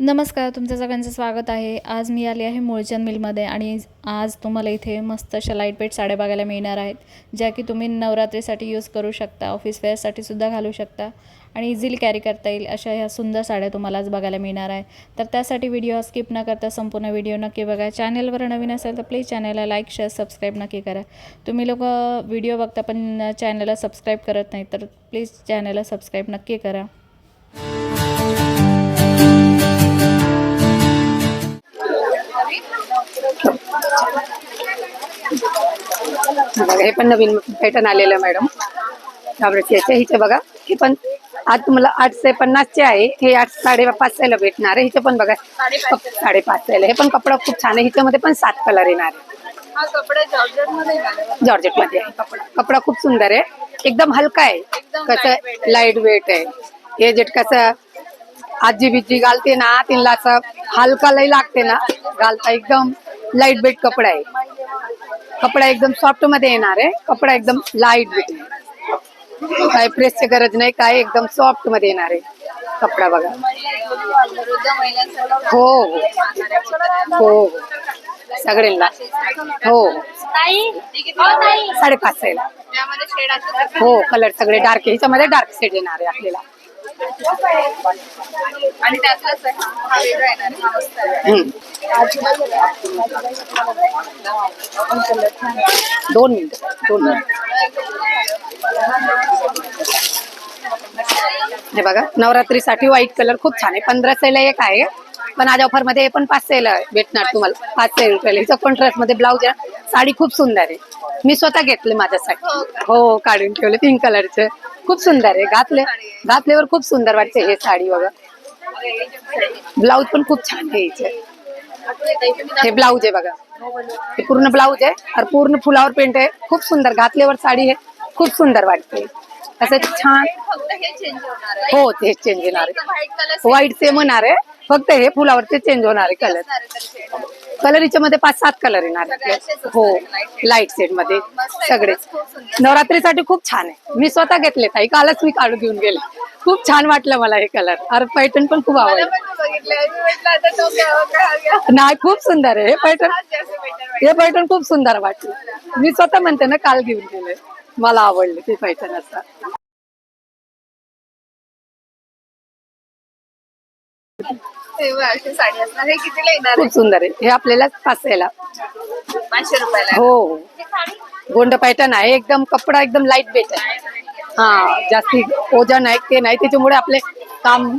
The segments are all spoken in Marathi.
नमस्कार तुमचं सगळ्यांचं स्वागत आहे. आज मी आली आहे मुळचंद मिलमध्ये आणि आज तुम्हाला इथे मस्त अशा लाइट साड्या बघायला मिळणार आहेत ज्या की तुम्ही नवरात्रीसाठी यूज करू शकता ऑफिस वेअरसाठी सुद्धा घालू शकता आणि इझिली कॅरी करता येईल अशा ह्या सुंदर साड्या तुम्हाला आज बघायला मिळणार आहे. तर त्यासाठी व्हिडिओ स्किप न करता संपूर्ण व्हिडिओ नक्की बघा. चॅनलवर नवीन असेल तर प्लीज चॅनलला लाईक शेअर सबस्क्राईब नक्की करा. तुम्ही लोक व्हिडिओ बघता पण चॅनलला सबस्क्राईब करत नाही तर प्लीज चॅनलला सबस्क्राईब नक्की करा. बघा हे पण नवीन पॅटर्न आलेलं मॅडम याचे हिचे बघा हे पण आज तुम्हाला आठशे पन्नासचे आहे. हे आठ साडे पाचशेला भेटणार आहे. हिचे पण बघा साडेपाचशेला हे पण कपडा खूप छान आहे. हिच्यामध्ये पण सात कलर येणार आहे. जॉर्जेटमध्ये कपडा. खूप सुंदर आहे. एकदम हलका आहे. कसं. लाइट वेट आहे. हे जेट कसं आजी बिजी घालते ना तिला असं हलका लई लागते ना घालता एकदम. लाइट वेट कपडा आहे. कपडा एकदम सॉफ्टमध्ये येणार आहे. कपडा एकदम लाइट वेट काय प्रेसची गरज नाही काय एकदम सॉफ्टमध्ये येणार आहे. कपडा बघा. महिलांसाठी हो. हो हो. सगळ्यांना. हो त्यामध्ये शेडाचं हो कलर सगळे डार्क ह्याच्यामध्ये डार्क शेड येणार आहे आपल्याला. आणि हा. हा. दोन मिनिट दोन मिनिट. हे बघा नवरात्रीसाठी व्हाईट कलर खूप छान आहे. पंधराशेला एक आहे. पण आज ऑफरमध्ये हे पण पाचशेला भेटणार तुम्हाला. पाचशे रुपयाला. हिचं कॉन्ट्रास्टमध्ये ब्लाऊज आहे. साडी खूप सुंदर आहे. मी स्वतः घेतले माझ्यासाठी. हो काढून ठेवले पिंक कलरचे खूप सुंदर आहे. घातले घातल्यावर खूप सुंदर वाटते हे साडी बघा. ब्लाऊज पण खूप छान आहे हिचे हे ब्लाऊज आहे बघा. हे पूर्ण ब्लाऊज आहे. और पूर्ण फुलावर पेंट आहे. खूप सुंदर. घातल्यावर साडी हे खूप सुंदर वाटते. असं छान. हे आहे. हो ते चेंज येणार आहे. व्हाईट सेम होणार आहे. फक्त हे फुलावरचे चेंज होणार आहे कलर कलर हिच्यामध्ये पाच सात कलर येणार हो लाइट सेटमध्ये सगळे. नवरात्रीसाठी खूप छान आहे. मी स्वतः घेतले ताई. कालच मी काढून घेऊन गेले. खूप छान वाटलं मला हे कलर और पैठण पण खूप आवडलं? नाही खूप सुंदर आहे. हे पैठण. हे पैठण खूप सुंदर वाटलं. मी स्वतः म्हणते ना काल घेऊन गेले. मला आवडले ते पैठण असं. तेव्हा अशी साडी असणार. हे कितीला येणार खूप सुंदर आहे. हे आपल्याला पाचशेला. आहे पाचशे रुपयाला. हो. गोंड पैठण आहे. एकदम कपडा एकदम लाइट वेट आहे. हा जास्ती ओजन आहे ते नाही. त्याच्यामुळे आपले काम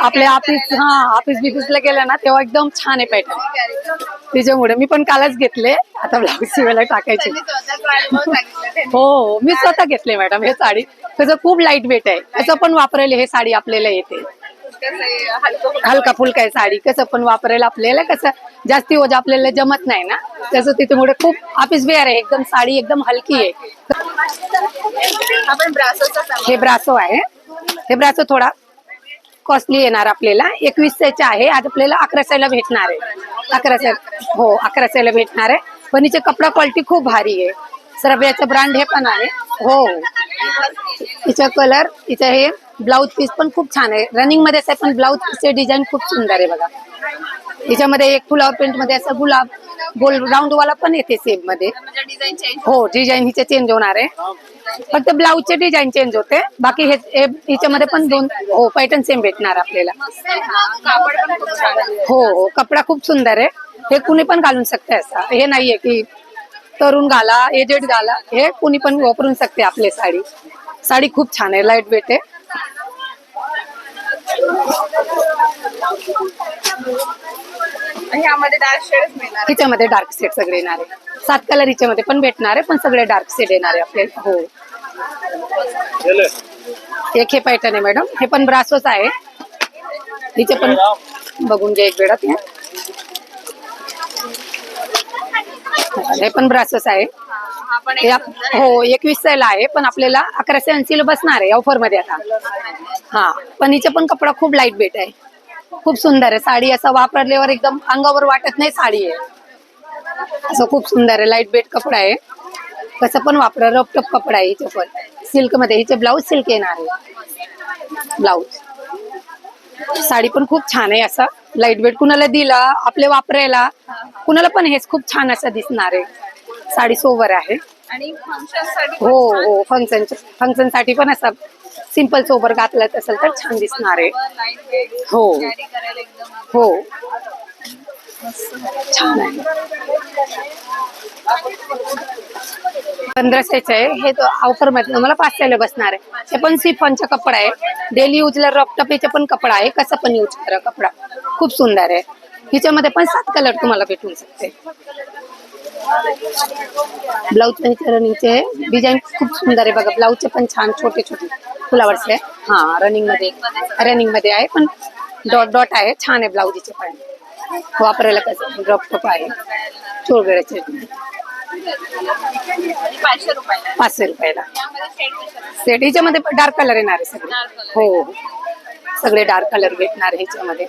आपले ऑफिस हा ऑफिस बिफिसला गेलं ना तेव्हा एकदम छान आहे पैठण. त्याच्यामुळे मी पण कालच घेतले. आता ब्लाऊज शिवायला टाकायचे. त्यांनी स्वतःचा अनुभव सांगितला त्यांनी. हो हो. मी स्वतः घेतले मॅडम हे साडी. त्याचं खूप लाइट वेट आहे. कसं पण वापरायला हे साडी आपल्याला येते. हलकं फुलकं आहे साडी कसं पण वापरायला आपल्याला कसं जास्ती ओझ आपल्याला जमत नाही ना. तसं त्याच्यामुळे खूप ऑफिस वेअर आहे एकदम साडी एकदम हलकी आहे. हे ब्रासो आहे. हे ब्रासो थोडा कॉस्टली येणार आपल्याला. एकवीसशेचा आहे. आज आपल्याला अकराशेला भेटणार आहे. अकराशे हो अकराशेला भेटणार आहे. पण हिचे कपडा क्वालिटी खूप भारी आहे. सरब्याचं ब्रँड हे पण आहे. हो. हिचा कलर हिचं हे ब्लाऊज पीस पण खूप छान आहे. रनिंगमध्ये असं पण ब्लाऊज पीसचे डिझाईन खूप सुंदर आहे बघा. हिच्यामध्ये एक फुलावर प्रिंटमध्ये असं गुलाब गोल राऊंड वाला पण येते सेममध्ये. हो डिझाईन हिचे चेंज होणार आहे. फक्त ब्लाऊजचे डिझाईन चेंज होते. बाकी हे हिच्यामध्ये पण दोन हो पैठण सेम भेटणार आपल्याला. हो हो कपडा खूप सुंदर आहे. हे कुणी पण घालून शकते असं. हे नाहीये की तरुण घाला एजेड घाला. हे कुणी पण वापरून शकते आपली साडी. साडी खूप छान आहे लाइट वेट आहे. ह्यामध्ये डार्क शेडच मिळणार. आहे. हिच्यामध्ये डार्क सेट सगळे येणार आहे सात कलर हिच्यामध्ये पण भेटणार आहे पण सगळे डार्क सेट येणार आहे आपले हो. एक हे पैठण आहे मॅडम हे पण ब्रासोच आहे. हिचे पण बघून घ्या एक वेळा ते. हे पण ब्रासोच आहे. हा एकवीस ला आहे. पण आपल्याला अकराशे ऐंशी बसणार आहे ऑफरमध्ये आता. हा पण हिचा पण कपडा खूप लाइट वेट आहे. खूप सुंदर आहे. साडी असं वापरल्यावर एकदम अंगावर वाटत नाही साडी आहे. असं खूप सुंदर आहे. लाइट वेट कपडा आहे. कसं पण वापरा. रफ टप कपडा आहे हिचं पण. सिल्कमध्ये. हिचे ब्लाऊज सिल्क येणार आहे. ब्लाऊज साडी पण खूप छान आहे असं. लाइट वेट कुणाला दिला? आपले वापरायला. कुणाला पण हेच खूप छान असं दिसणार आहे. साडी सोबर आहे. आणि हो हो फंक्शन फंक्शनसाठी पण असं सिंपल सोबर घातलं असेल तर छान दिसणार आहे. हो. हो. छान आहे. पंधराशेच आहे. हे ऑफरमध्ये तुम्हाला पाचशेला बसणार आहे. हे पण सिफॉनचा कपडा आहे. डेली यूजला रॉपटॉपीचा पण कपडा आहे. कसा पण यूज करा कपडा. खूप सुंदर आहे. हिच्यामध्ये पण सात कलर तुम्हाला भेटून शकते. ब्लाऊज आणि रनिंगचे डिझाईन खूप सुंदर आहे बघा. ब्लाऊजचे पण छान छोटे छोटे फुलावरचे आहे. हा रनिंग मध्ये. रनिंग मध्ये आहे पण डॉट डॉट आहे. छान आहे ब्लाऊजीचे पण. वापरायला कसं? ड्रॉप टॉप आहे. पाचशे रुपयाला. सेट ह्याच्यामध्ये डार्क कलर येणार आहे सगळे. हो हो. सगळे डार्क कलर भेटणार ह्याच्यामध्ये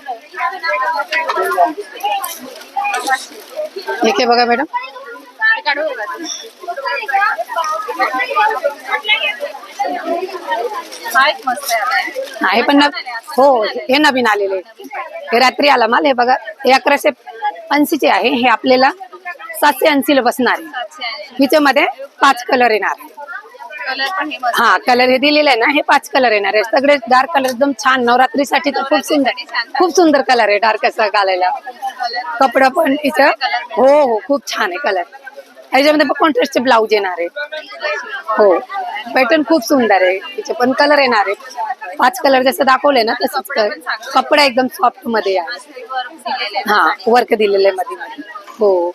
हे बघा मॅडम. काढू हा. आहे. पण हो हे नवीन आलेले. हे रात्री आला माल हे बघा हे अकराशे ऐंशीचे आहे. हे आपल्याला सातशे ऐंशीला बसणार ह्याच्यामध्ये पाच कलर येणार हे हा कलर हे दिलेले आहे ना हे पाच कलर येणार आहे. सगळे डार्क कलर एकदम छान. नवरात्रीसाठी तर खूप सुंदर खूप सुंदर कलर आहे डार्क असं घालायला. कपडा पण तिचं हो हो खूप छान आहे कलर ह्याच्यामध्ये पण कॉन्ट्रास्टचे ब्लाऊज येणार आहे हो. पॅटर्न खूप सुंदर आहे. तिचे पण कलर येणार आहे पाच कलर जसं दाखवले ना तसंच कर कपडा एकदम सॉफ्टमध्ये आहे. वर्क दिलेले आहे. हा वर्क दिलेलं आहे मध्ये. मध्ये हो.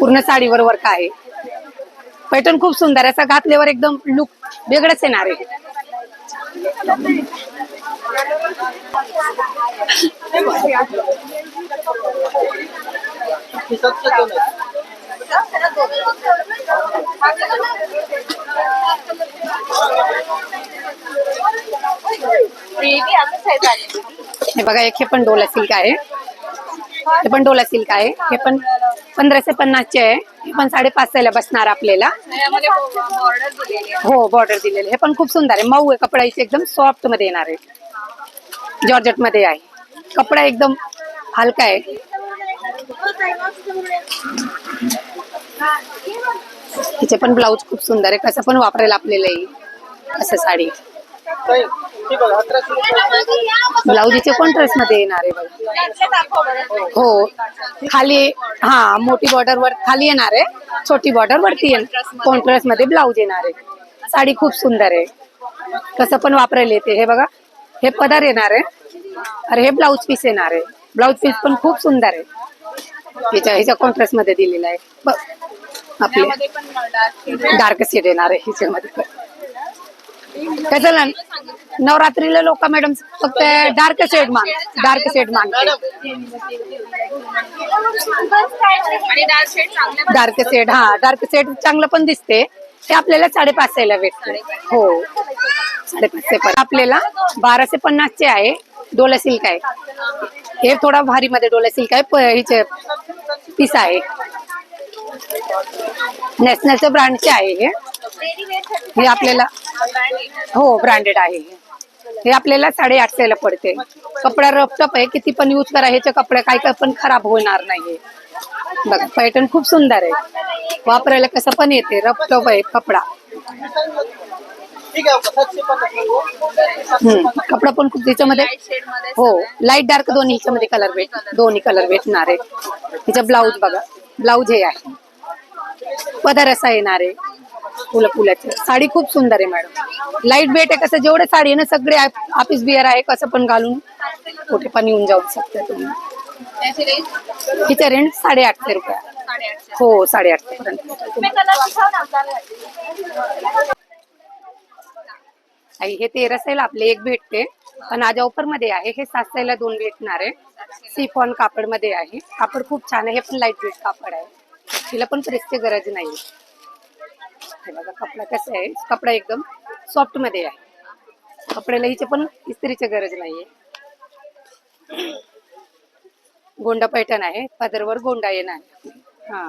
पूर्ण साडीवर वर्क आहे. पॅटर्न खूप सुंदर आहे. असं घातल्यावर एकदम लुक वेगळंच येणार आहे. हे बघा, एक हे पण डोला सिल्क आहे. हे पण डोला सिल्क आहे. हे पण पंधराशे पन्नासचे आहे. हे पण बसणार आपल्याला. हो बॉर्डर दिलेले. हे पण खूप सुंदर आहे. मऊ आहे. कपडा इथे एकदम सॉफ्ट मध्ये येणार आहे. जॉर्जट मध्ये आहे. कपडा एकदम हलका आहे. तिचे पण ब्लाऊज खूप सुंदर आहे. कसं पण वापरायला आपल्याला येईल असं साडी. ब्लाऊजीचे इथे ड्रेस मध्ये येणार आहे हो खाली हा मोठी बॉर्डर वर खाली येणार आहे. छोटी बॉर्डर वरती येणार कॉन्ट्रास्टमध्ये ब्लाऊज येणार आहे. साडी खूप सुंदर आहे. कसं पण वापरायला येते हे बघा हे पदार येणार आहे. अरे हे ब्लाऊज पीस येणार आहे. ब्लाऊज पीस पण खूप सुंदर आहे. हिच्या ह्याच्या कॉन्ट्रास्टमध्ये दिलेला आहे. आपले डार्क शेड येणार आहे काय झालं नवरात्रीला लोक मॅडम फक्त डार्क शेड माग डार्क शेड आणि डार्क शेड हा डार्क शेड चांगलं पण दिसते. ते आपल्याला साडेपाचशेला भेटते. हो. साडेपाचशे पण. आपल्याला बाराशे पन्नासचे आहे. डोला सिल्क आहे. हे थोडा भारी मध्ये डोला सिल्क आहे. हिचे पीस आहे. नॅशनलच्या ब्रँडचे आहे हे. हे आपल्याला हो ब्रँडेड आहे हे. हे आपल्याला साडेआठशेला पडते. कपडा रफटप आहे. किती पण यूज करा. ह्याच्या कपडा काय काय पण खराब होणार नाही बघा पॅटर्न खूप सुंदर आहे. वापरायला कसं पण येते. रफटप आहे कपडा. हम्म कपडा पण खूप त्याच्यामध्ये हो लाइट डार्क दोन्ही ह्याच्यामध्ये कलर भेट दोन्ही कलर भेटणार आहे. तिचा ब्लाऊज बघा. ब्लाऊज हे आहे. पदर असा येणार आहे. फुलं फुलाचे. साडी खूप सुंदर आहे मॅडम. लाइट वेट आहे कसं जेवढे साडी आहे ना सगळे ऑफिस बिअर आहे कसं पण घालून कुठे पण येऊन जाऊ शकता तुम्ही. त्याची रेंज साडेआठशे रुपये हो साडेआठशे पर्यंत. तुम्ही कलर आई हे आपले एक भेटते. पण आज ऑफरमध्ये आहे. हे सातशेला दोन भेटणार आहे. सिफॉन कापडमध्ये आहे. कापड खूप छान आहे. हे पण लाइट वेट कापड आहे. तिला पण प्रेसची गरज नाही. हे बघा कपडा कसा आहे? कपडा एकदम सॉफ्टमध्ये आहे. कपड्याला हिचे पण इस्त्रीची गरज नाहीये. गोंडा पैठण आहे. पदरवर गोंडा येणार. हा.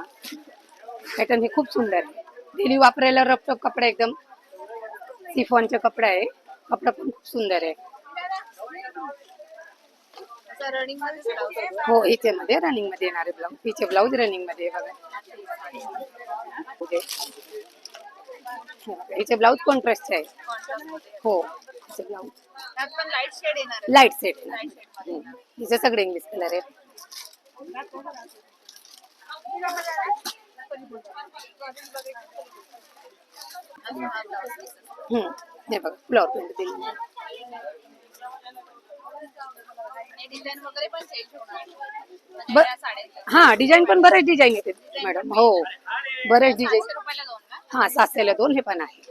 पॅटर्न हे खूप सुंदर आहे. डेली वापरायला रफटॉप कपडा एकदम सिफॉनचा कपडा आहे. कपडा पण खूप सुंदर आहे. रनिंगमध्ये ब्लाऊज हो हिचे मध्ये रनिंगमध्ये येणारे ब्लाऊज. हिचे ब्लाऊज रनिंगमध्ये आहे बघा. बघा, हिचे ब्लाऊज कॉन्ट्रास्टचे आहे. हो लाइट सेट हिचे सगळे इंग्लिश कलर आहे. हा. हे बघा फ्लॉवर प्रिंट दिली ब- साड्यांचे. हा डिझाईन पण बरेच डिझाईन येते मॅडम हो बरेच डिझाईन हा सातशेला दोन हे पण आहे.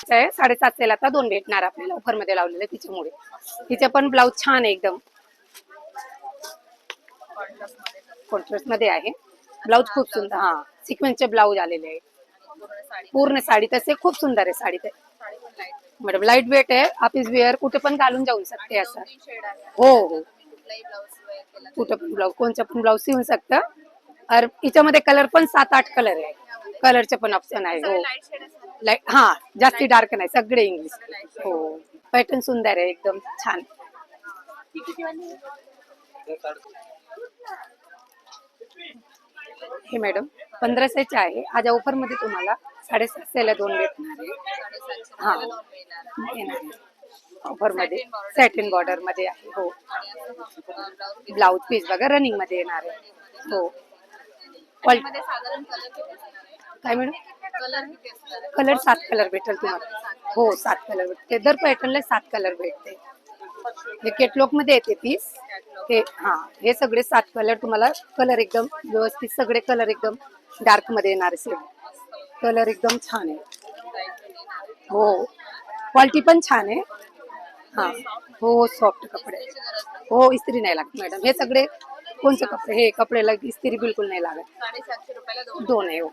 ते आहे, साडेसातशेला आता दोन भेटणार आपल्याला ऑफरमध्ये लावलेले तिच्यामुळे. तिचे पण ब्लाऊज छान आहे एकदम. कॉन्ट्रास्टमध्ये आहे ब्लाऊज खूप सुंदर हा. सिक्वेन्सचे ब्लाऊज आलेले आहे पूर्ण साडी. तसे खूप सुंदर आहे साडी ते. साडी पण लाइट मॅडम लाइट वेट आहे ऑफिस वेअर कुठे पण घालून जाऊ शकते असं. हो. हो कुठं पण ब्लाऊज कोणचं पण ब्लाऊज शिवून शकतं. और हिच्यामध्ये कलर पण सात आठ कलर आहे कलरचे पण ऑप्शन आहे हो. लाइट हा जास्ती डार्क नाही सगळे इंग्लिश हो. पॅटर्न सुंदर आहे एकदम छान. हे मॅडम पंधराशेचे आहे. आज ऑफरमध्ये तुम्हाला साडेसातशेला दोन भेटणार आहे. हा. येणार ऑफरमध्ये. सॅटिन बॉर्डरमध्ये आहे हो. ब्लाऊज पीस बघा रनिंगमध्ये येणार आहे. हो. काय मॅडम? कलर कलर सात कलर भेटेल तुम्हाला. हो सात कलर भेटते. दर पॅटर्नला सात कलर भेटते. हे केटलॉगमध्ये येते पीस हे हा हे सगळे सात कलर तुम्हाला कलर एकदम व्यवस्थित सगळे कलर एकदम डार्कमध्ये येणार असेल कलर एकदम छान आहे. हो क्वालिटी पण छान आहे. हा हो सॉफ्ट कपडे. हो इस्त्री नाही लागत मॅडम हे सगळे कोणते कपडे? हे कपड्याला इस्त्री बिलकुल नाही लागत. दोन दोन आहे हो.